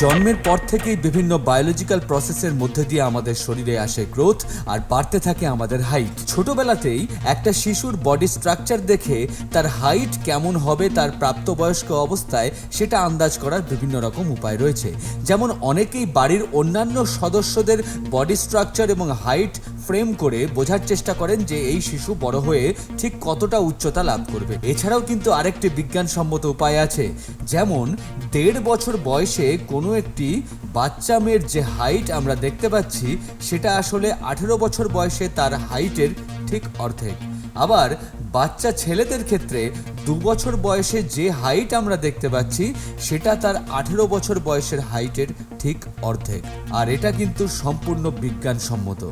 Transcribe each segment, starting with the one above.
জন্মের পর থেকেই বিভিন্ন বায়োলজিক্যাল প্রসেসের মধ্যে দিয়ে আমাদের শরীরে আসে গ্রোথ আর বাড়তে থাকে আমাদের হাইট ছোটবেলাতেই একটা শিশুর বডি স্ট্রাকচার দেখে তার হাইট কেমন হবে, তার প্রাপ্তবয়স্ক অবস্থায় সেটা আন্দাজ করার বিভিন্ন রকম উপায় রয়েছে। যেমন অনেকেই বাড়ির অন্যান্য সদস্যদের বডি স্ট্রাকচার এবং হাইট ফ্রেম করে বোঝার চেষ্টা করেন যে এই শিশু বড় হয়ে ঠিক কতটা উচ্চতা লাভ করবে। এছাড়াও কিন্তু আরেকটি বিজ্ঞানসম্মত উপায় আছে, যেমন দেড় বছর বয়সে কোনো একটি বাচ্চা মেয়ের যে হাইট আমরা দেখতে পাচ্ছি, সেটা আসলে আঠেরো বছর বয়সে তার হাইটের ঠিক অর্ধেক। আবার বাচ্চা ছেলেদের ক্ষেত্রে দু বছর বয়সে যে হাইট আমরা দেখতে পাচ্ছি, সেটা তার আঠেরো বছর বয়সের হাইটের ঠিক অর্ধেক। আর এটা কিন্তু সম্পূর্ণ বিজ্ঞানসম্মত।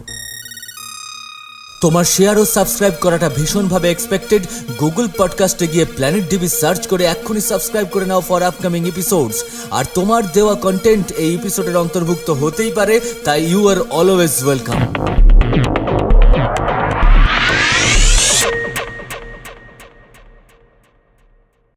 তোমার শেয়ার ও সাবস্ক্রাইব করাটা ভীষণভাবে এক্সপেক্টেড গুগল পডকাস্টে গিয়ে প্ল্যানেট ডিবি সার্চ করে এক্ষুনি সাবস্ক্রাইব করে নাও ফর আপকামিং এপিসোডস আর তোমার দেওয়া কন্টেন্ট এই এপিসোডের অন্তর্ভুক্ত হতেই পারে, তাই ইউ আর অলওয়েজ ওয়েলকাম